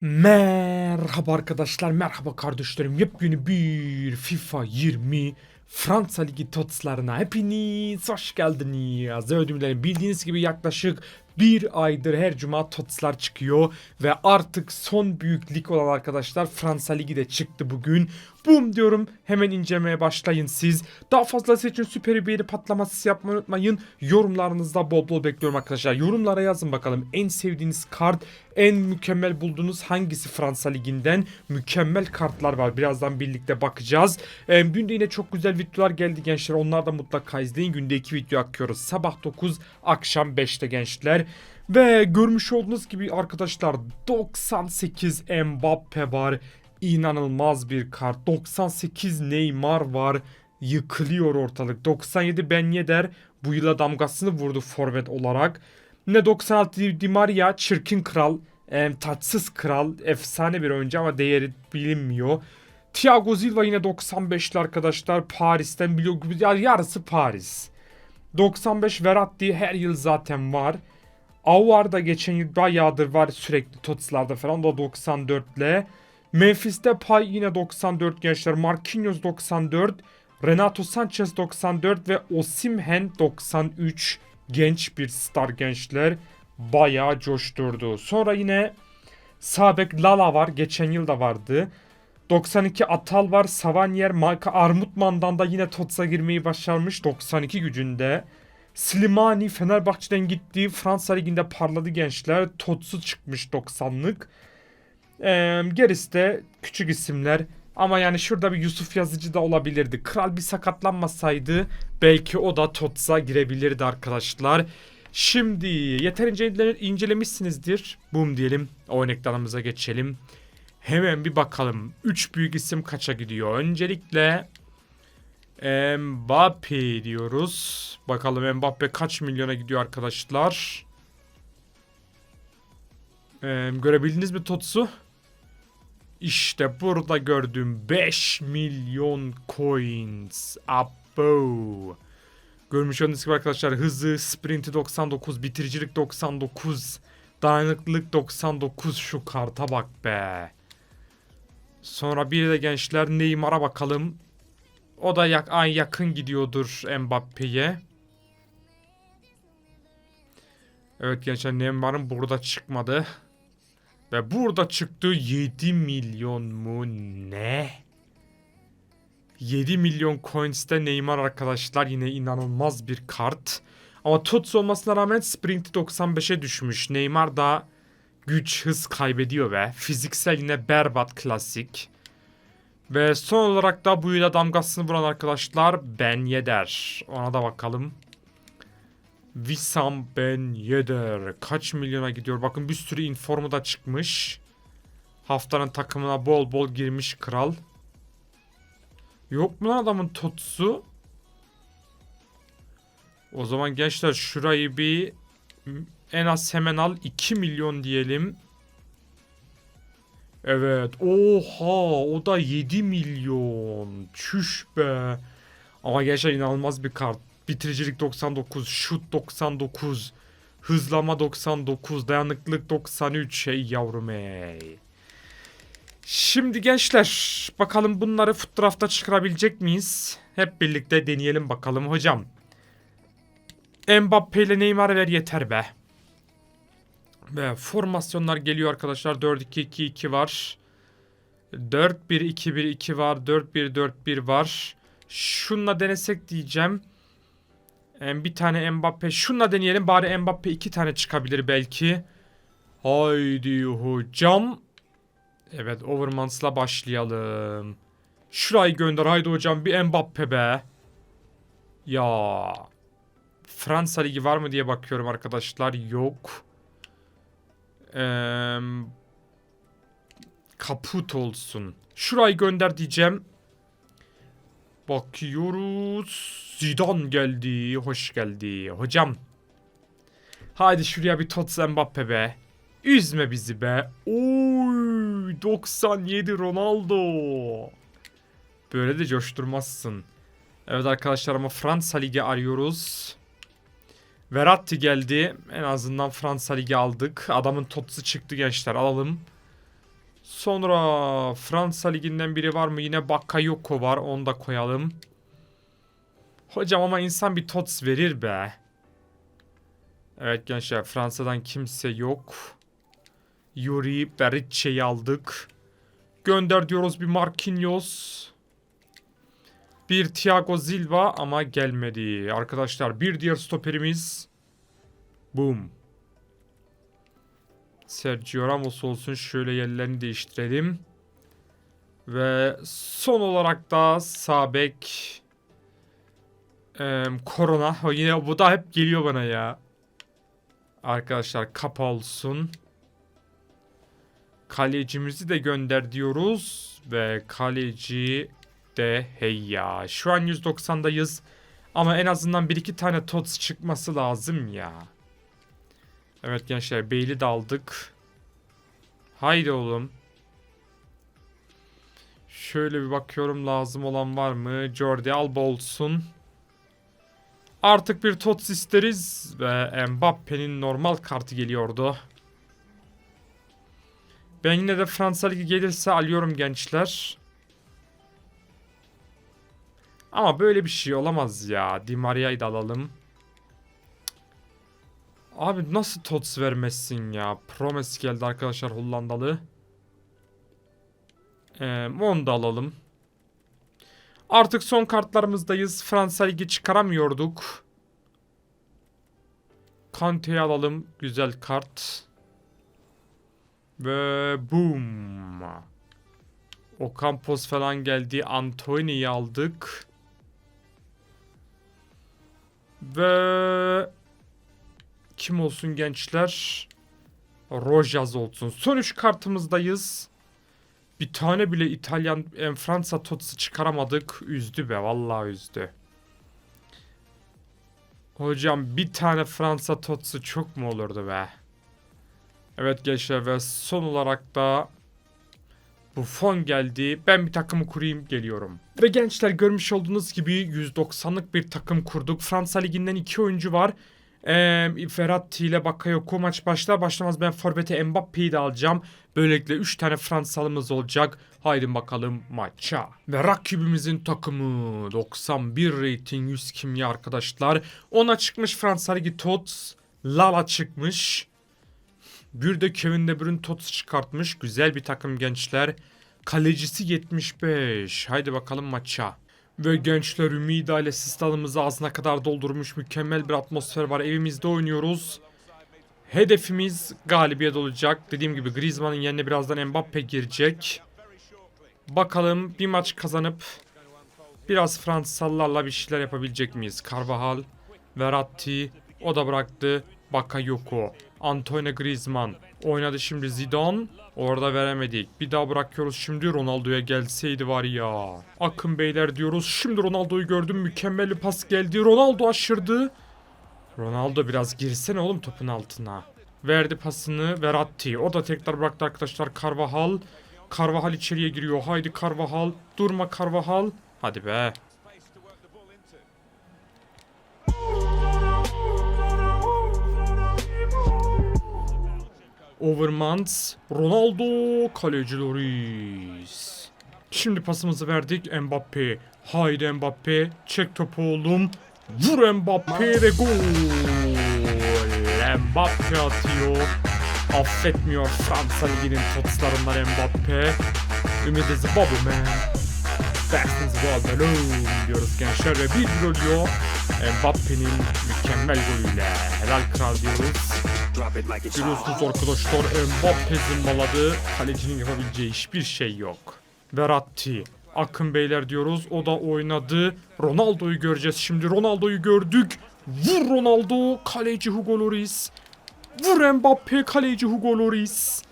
Merhaba arkadaşlar, merhaba kardeşlerim. Yepyeni bir FIFA 20 Fransa Ligi TOTS'larına hepiniz hoş geldiniz. Ödümlerim bildiğiniz gibi yaklaşık bir aydır her cuma TOTS'lar çıkıyor ve artık son büyük lig olan arkadaşlar Fransa Ligi de çıktı bugün. Bum diyorum hemen incelemeye başlayın siz. Daha fazlası için süper bir patlaması yapmayı unutmayın. Yorumlarınızda bol bol bekliyorum arkadaşlar. Yorumlara yazın bakalım en sevdiğiniz kart, en mükemmel bulduğunuz hangisi Fransa Ligi'nden mükemmel kartlar var. Birazdan birlikte bakacağız. Ee, günde yine çok güzel videolar geldi gençler. Onlar da mutlaka izleyin. Günde 2 video akıyoruz. Sabah 9, akşam 5'te gençler. Ve görmüş olduğunuz gibi arkadaşlar 98 Mbappe var. İnanılmaz bir kart. 98 Neymar var. Yıkılıyor ortalık. 97 Ben Yedder bu yıla damgasını vurdu forvet olarak. Ne 96 Di Maria çirkin kral, e, taçsız kral, efsane bir oyuncu ama değeri bilinmiyor. Thiago Silva yine 95'li arkadaşlar Paris'ten biliyor ya yarısı Paris. 95 Verratti her yıl zaten var. Aouar da geçen yıl bayağıdır var sürekli Tots'larda falan da 94'le. Memphis'te Pay yine 94 gençler. Marquinhos 94. Renato Sanchez 94 ve Osimhen 93 genç bir star gençler. Bayağı coşturdu. Sonra yine Sabek Lala var. Geçen yıl da vardı. 92 Atal var. Savanyer, Marka Armutman'dan da yine Tots'a girmeyi başarmış 92 gücünde. Slimani Fenerbahçe'den gitti. Fransa Ligi'nde parladı gençler. Tots'u çıkmış 90'lık. Ee, gerisi de küçük isimler. Ama yani şurada bir Yusuf Yazıcı da olabilirdi. Kral bir sakatlanmasaydı belki o da Tots'a girebilirdi arkadaşlar. Şimdi yeterince incele- incelemişsinizdir. Boom diyelim. Oyun ekranımıza geçelim. Hemen bir bakalım. 3 büyük isim kaça gidiyor? Öncelikle Mbappe diyoruz. Bakalım Mbappe kaç milyona gidiyor arkadaşlar. Ee, görebildiniz mi Tots'u? İşte burada gördüğüm 5 milyon coins. Abo. Görmüş olduğunuz gibi arkadaşlar hızı, sprinti 99, bitiricilik 99, dayanıklılık 99 şu karta bak be. Sonra bir de gençler Neymar'a bakalım. O da yak ay yakın gidiyordur Mbappe'ye. Evet gençler Neymar'ın burada çıkmadı. Ve burada çıktı 7 milyon mu ne? 7 milyon coins'te Neymar arkadaşlar yine inanılmaz bir kart. Ama Tots olmasına rağmen Sprint'i 95'e düşmüş. Neymar da güç hız kaybediyor ve fiziksel yine berbat klasik. Ve son olarak da bu yıla damgasını vuran arkadaşlar Ben Yedder. Ona da bakalım. Wissam Ben Yedder. Kaç milyona gidiyor? Bakın bir sürü informu da çıkmış. Haftanın takımına bol bol girmiş kral. Yok mu lan adamın totsu? O zaman gençler şurayı bir en az hemen al 2 milyon diyelim. Evet. Oha o da 7 milyon. Çüş be. Ama gerçekten inanılmaz bir kart. Bitiricilik 99, şut 99, hızlama 99, dayanıklılık 93. Hey yavrum hey. Şimdi gençler bakalım bunları foot draft'a çıkarabilecek miyiz? Hep birlikte deneyelim bakalım hocam. Mbappe ile Neymar ver yeter be. Ve formasyonlar geliyor arkadaşlar. 4-2-2-2 var. 4-1-2-1-2 var. 4-1-4-1 var. Şunla denesek diyeceğim. Ee, Bir tane Mbappe. Şunla deneyelim. Bari Mbappe iki tane çıkabilir belki. Haydi hocam. Evet Overmans'la başlayalım. Şurayı gönder haydi hocam bir Mbappe be. Ya. Fransa Ligi var mı diye bakıyorum arkadaşlar. Yok. Eee kaput olsun. Şurayı gönder diyeceğim. Bakıyoruz. Zidane geldi. Hoş geldi. Hocam. Haydi şuraya bir Tots Mbappe be. Üzme bizi be. Oy 97 Ronaldo. Böyle de coşturmazsın. Evet arkadaşlar ama Fransa Ligi arıyoruz. Verratti geldi. En azından Fransa Ligi aldık. Adamın Tots'u çıktı gençler. Alalım. Sonra Fransa liginden biri var mı? Yine Bakayoko var. Onu da koyalım. Hocam ama insan bir tots verir be. Evet gençler Fransa'dan kimse yok. Yuri Bericce'yi aldık. Gönder diyoruz bir Marquinhos. Bir Thiago Silva ama gelmedi. Arkadaşlar bir diğer stoperimiz. Boom. Sergio Ramos olsun. Şöyle yerlerini değiştirelim. Ve son olarak da sağ bek eee, Korona. Yine bu da hep geliyor bana ya. Arkadaşlar kapa olsun. Kalecimizi de gönder diyoruz. Ve kaleci de hey ya. Şu an 190'dayız. Ama en azından bir iki tane tots çıkması lazım ya. Evet gençler Bale'i de aldık. Haydi oğlum. Şöyle bir bakıyorum lazım olan var mı? Jordi Alba olsun. Artık bir tots isteriz ve Mbappe'nin normal kartı geliyordu. Ben yine de Fransa Ligi gelirse alıyorum gençler. Ama böyle bir şey olamaz ya. Di Maria'yı da alalım. Abi nasıl tots vermezsin ya? Promes geldi arkadaşlar Hollandalı. Ee, onu da alalım. Artık son kartlarımızdayız. Fransa Ligi çıkaramıyorduk. Kante'yi alalım. Güzel kart. Ve boom. Ocampos falan geldi. Antony'yi aldık. Ve kim olsun gençler? Rojas olsun. Son 3 kartımızdayız. Bir tane bile İtalyan em, Fransa totsu çıkaramadık. Üzdü be vallahi üzdü. Hocam bir tane Fransa totsu çok mu olurdu be? Evet gençler ve son olarak da bu fon geldi. Ben bir takımı kurayım geliyorum. Ve gençler görmüş olduğunuz gibi 190'lık bir takım kurduk. Fransa liginden iki oyuncu var. Ee, Ferrati ile Bakayoko maç başlar başlamaz ben forvete Mbappe'yi de alacağım. Böylelikle 3 tane Fransalımız olacak. Haydi bakalım maça. Ve rakibimizin takımı 91 rating 100 kimya arkadaşlar. Ona çıkmış Fransa Ligi Tots. Lala çıkmış. Bir de Kevin De Bruyne Tots çıkartmış. Güzel bir takım gençler. Kalecisi 75. Haydi bakalım maça. Ve gençler Ümidi ile sistemimizi ağzına kadar doldurmuş mükemmel bir atmosfer var. Evimizde oynuyoruz. Hedefimiz galibiyet olacak. Dediğim gibi Griezmann'ın yerine birazdan Mbappe girecek. Bakalım bir maç kazanıp biraz Fransalılarla bir şeyler yapabilecek miyiz? Carvajal, Verratti, o da bıraktı. Bakayoko, Antoine Griezmann oynadı şimdi Zidane. Orada veremedik. Bir daha bırakıyoruz şimdi Ronaldo'ya gelseydi var ya. Akın beyler diyoruz. Şimdi Ronaldo'yu gördüm. Mükemmel bir pas geldi. Ronaldo aşırdı. Ronaldo biraz girsene oğlum topun altına. Verdi pasını Verratti. O da tekrar bıraktı arkadaşlar Carvajal. Carvajal içeriye giriyor. Haydi Carvajal. Durma Carvajal. Hadi be. Overmans, Ronaldo, kaleci Loris. Şimdi pasımızı verdik Mbappe. Haydi Mbappe, çek topu oğlum. Vur Mbappe ve gol. Mbappe atıyor. Affetmiyor Fransa Ligi'nin totslarından Mbappe. Ümit is bubble man. Fast as a balloon diyoruz gençler ve bir gol oluyor. Mbappe'nin mükemmel golüyle. Helal kral diyoruz. Görüyorsunuz arkadaşlar Mbappe zımbaladı. Kalecinin yapabileceği hiçbir şey yok. Verratti. Akın beyler diyoruz. O da oynadı. Ronaldo'yu göreceğiz şimdi. Ronaldo'yu gördük. Vur Ronaldo. Kaleci Hugo Lloris. Vur Mbappe. Kaleci Hugo Lloris.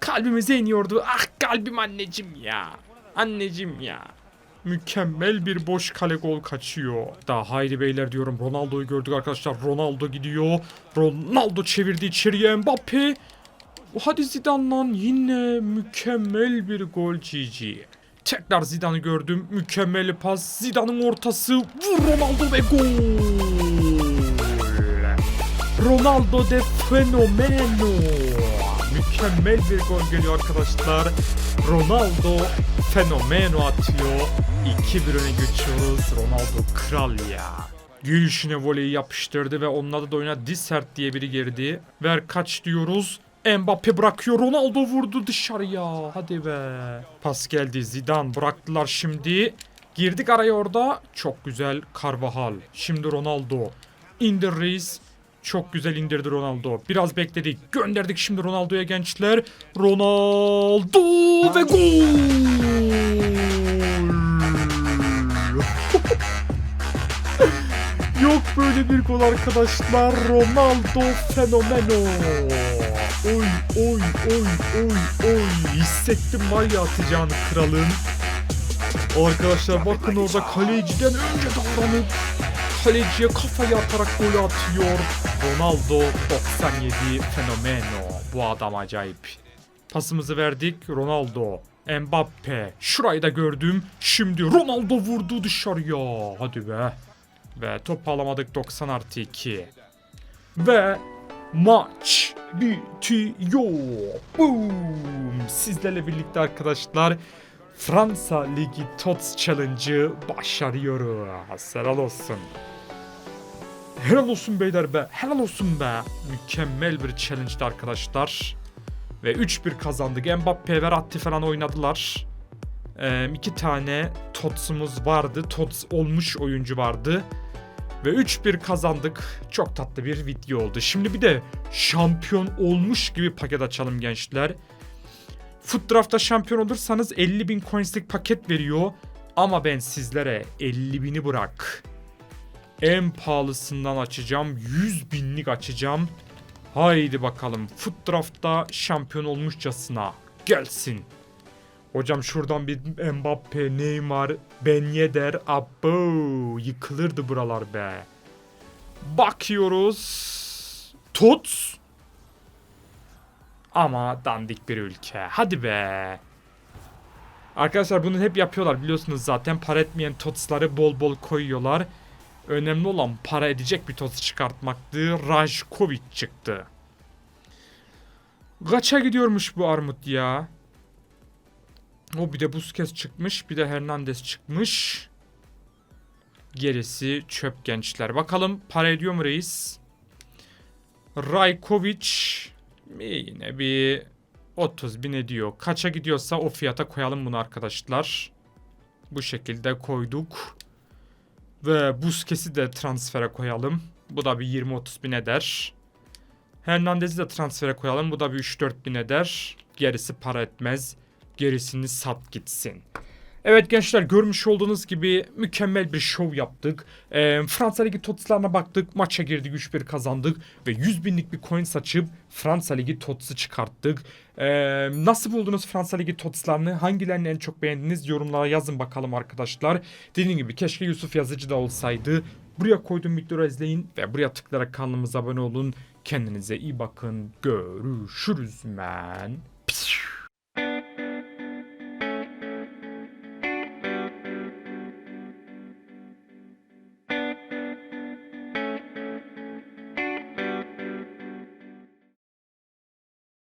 Kalbimize iniyordu. Ah kalbim anneciğim ya. Anneciğim ya. Mükemmel bir boş kale gol kaçıyor. Daha haydi beyler diyorum. Ronaldo'yu gördük arkadaşlar. Ronaldo gidiyor. Ronaldo çevirdi içeriye Mbappe. Hadi Zidane yine mükemmel bir gol GG. Tekrar Zidane'ı gördüm. Mükemmel pas. Zidane'ın ortası. Vur Ronaldo ve gol. Ronaldo de fenomeno. Mükemmel bir gol geliyor arkadaşlar. Ronaldo fenomeno atıyor. 2-1 öne geçiyoruz. Ronaldo kral ya. Gülüşüne voleyi yapıştırdı ve onun adı da oyuna Dissert diye biri girdi. Ver kaç diyoruz. Mbappe bırakıyor. Ronaldo vurdu dışarıya. Hadi be. Pas geldi. Zidane bıraktılar şimdi. Girdik araya orada. Çok güzel Carvajal. Şimdi Ronaldo. İndir reis. Çok güzel indirdi Ronaldo. Biraz bekledik. Gönderdik şimdi Ronaldo'ya gençler. Ronaldo ve gol. Böyle bir gol arkadaşlar. Ronaldo fenomeno. Oy oy oy oy oy. Hissettim var ya atacağını kralın. Arkadaşlar bakın orada kaleciden önce davranıp kaleciye kafayı atarak gol atıyor. Ronaldo 97 fenomeno. Bu adam acayip. Pasımızı verdik. Ronaldo. Mbappe. Şurayı da gördüm. Şimdi Ronaldo vurdu dışarıya. Hadi be. Ve top alamadık 90 artı 2. Ve maç bitiyor. Boom. Sizlerle birlikte arkadaşlar Fransa Ligi TOTS Challenge'ı başarıyoruz. Helal olsun. Helal olsun beyler be. Helal olsun be. Mükemmel bir challenge'di arkadaşlar. Ve 3-1 kazandık. Mbappe, Verratti falan oynadılar. Ee, iki tane TOTS'umuz vardı. TOTS olmuş oyuncu vardı. Ve 3-1 kazandık. Çok tatlı bir video oldu. Şimdi bir de şampiyon olmuş gibi paket açalım gençler. Foot Draft'ta şampiyon olursanız 50 bin coinslik paket veriyor. Ama ben sizlere 50 bini bırak. En pahalısından açacağım. 100 binlik açacağım. Haydi bakalım. Foot Draft'ta şampiyon olmuşçasına. Gelsin. Hocam şuradan bir Mbappe, Neymar, Ben Yedder, Abo yıkılırdı buralar be. Bakıyoruz. Tots. Ama dandik bir ülke. Hadi be. Arkadaşlar bunu hep yapıyorlar biliyorsunuz zaten. Para etmeyen totsları bol bol koyuyorlar. Önemli olan para edecek bir tots çıkartmaktı. Rajkovic çıktı. Kaça gidiyormuş bu armut ya? O bir de Busquets çıkmış. Bir de Hernandez çıkmış. Gerisi çöp gençler. Bakalım para ediyor mu reis? Rajkovic yine bir 30 bin ediyor. Kaça gidiyorsa o fiyata koyalım bunu arkadaşlar. Bu şekilde koyduk. Ve Busquets'i de transfere koyalım. Bu da bir 20-30 bin eder. Hernandez'i de transfere koyalım. Bu da bir 3-4 bin eder. Gerisi para etmez. Gerisini sat gitsin. Evet gençler görmüş olduğunuz gibi mükemmel bir show yaptık. Ee, Fransa Ligi totslarına baktık. Maça girdik 3-1 kazandık. Ve 100 binlik bir coin saçıp Fransa Ligi totsu çıkarttık. Ee, nasıl buldunuz Fransa Ligi totslarını? Hangilerini en çok beğendiniz? Yorumlara yazın bakalım arkadaşlar. Dediğim gibi keşke Yusuf Yazıcı da olsaydı. Buraya koyduğum videoları izleyin ve buraya tıklayarak kanalımıza abone olun. Kendinize iyi bakın. Görüşürüz men.